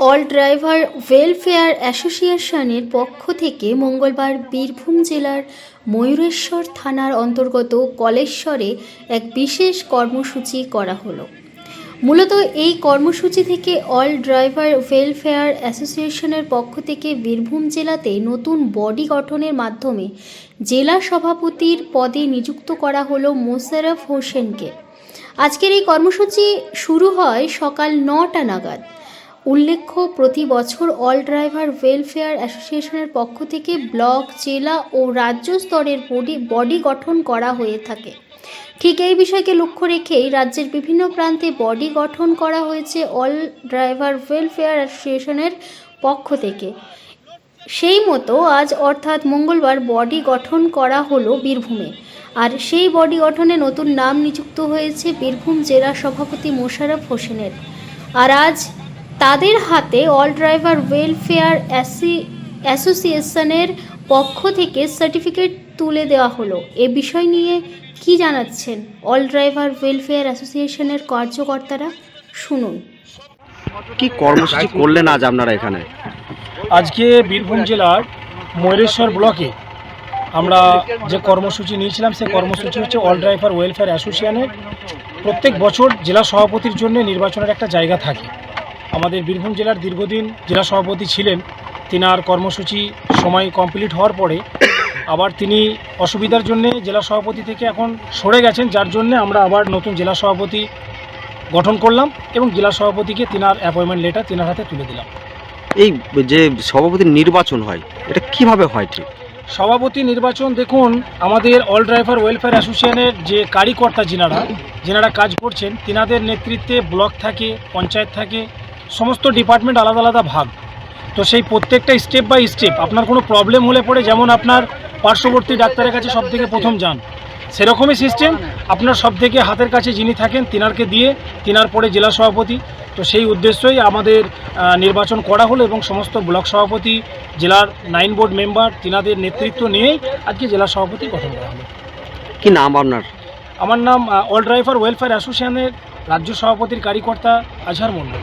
All driver welfare অ্যাসোসিয়েশনের পক্ষ থেকে মঙ্গলবার বীরভূম জেলার ময়ূরেশ্বর থানার অন্তর্গত কলেশ্বরে এক বিশেষ কর্মসূচি করা হলো। মূলত এই কর্মসূচি থেকে অল ড্রাইভার ওয়েলফেয়ার অ্যাসোসিয়েশনের পক্ষ থেকে বীরভূম জেলাতে নতুন বডি গঠনের মাধ্যমে জেলা সভাপতির পদে নিযুক্ত করা হলো মোশারফ হোসেনকে। আজকের এই কর্মসূচি শুরু হয় সকাল নটা নাগাদ। উল্লেখ্য, প্রতি বছর অল ড্রাইভার ওয়েলফেয়ার অ্যাসোসিয়েশনের পক্ষ থেকে ব্লক, জেলা ও রাজ্য স্তরের বডি বডি গঠন করা হয়ে থাকে। ঠিক এই বিষয়কে লক্ষ্য রেখেই রাজ্যের বিভিন্ন প্রান্তে বডি গঠন করা হয়েছে অল ড্রাইভার ওয়েলফেয়ার অ্যাসোসিয়েশনের পক্ষ থেকে। সেই মতো আজ অর্থাৎ মঙ্গলবার বডি গঠন করা হলো বীরভূমে। আর সেই বডি গঠনে নতুন নাম নিযুক্ত হয়েছে বীরভূম জেলা সভাপতি মোশাররফ হোসেনের। আর আজ তাদের হাতে অল ড্রাইভার ওয়েলফেয়ার অ্যাসি অ্যাসোসিয়েশনের পক্ষ থেকে সার্টিফিকেট তুলে দেওয়া হলো। এ বিষয় নিয়ে কি জানাচ্ছেন অল ড্রাইভার ওয়েলফেয়ার অ্যাসোসিয়েশনের কার্যকর্তারা? শুনুন। কি কর্মসূচি করলেন আজ আপনারা এখানে? আজকে বীরভূম জেলার ময়ূরেশ্বর ব্লকে আমরা যে কর্মসূচি নিয়েছিলাম সেই কর্মসূচি হচ্ছে অল ড্রাইভার ওয়েলফেয়ার অ্যাসোসিয়েশনের প্রত্যেক বছর জেলা সভাপতির জন্য নির্বাচনের একটা জায়গা থাকে। আমাদের বীরভূম জেলার দীর্ঘদিন জেলা সভাপতি ছিলেন। তিনার কর্মসূচি সময় কমপ্লিট হওয়ার পরে আবার তিনি অসুবিধার জন্য জেলা সভাপতি থেকে এখন সরে গেছেন যার জন্য আমরা আবার নতুন জেলা সভাপতি গঠন করলাম এবং জেলা সভাপতিকে তিনার অ্যাপয়েন্টমেন্ট লেটার তিনার হাতে তুলে দিলাম। এই যে সভাপতির নির্বাচন হয় এটা কীভাবে হয় ঠিক? সভাপতি নির্বাচন দেখুন আমাদের অল ড্রাইভার ওয়েলফেয়ার অ্যাসোসিয়েশনের যে কারিকর্তা যিনারা যিনারা কাজ করছেন তিনাদের নেতৃত্বে ব্লক থাকে পঞ্চায়েত থাকে সমস্ত ডিপার্টমেন্ট আলাদা আলাদা ভাগ। তো সেই প্রত্যেকটা স্টেপ বাই স্টেপ আপনার কোনো প্রবলেম হলে পরে যেমন আপনার পার্শ্ববর্তী ডাক্তারের কাছে সব থেকে প্রথম যান সেরকমই সিস্টেম আপনার সব থেকে হাতের কাছে যিনি থাকেন তিনারকে দিয়ে তিনার পরে জেলা সভাপতি। তো সেই উদ্দেশ্যই আমাদের নির্বাচন করা হলো এবং সমস্ত ব্লক সভাপতি জেলার নাইন বোর্ড মেম্বার তিনাদের নেতৃত্ব নিয়েই আজকে জেলা সভাপতি গঠন করা হলো। কি নাম আপনার? আমার নাম অল ড্রাইভার ওয়েলফেয়ার অ্যাসোসিয়েশনের রাজ্য সভাপতির কারিকর্তা আজহার মণ্ডল।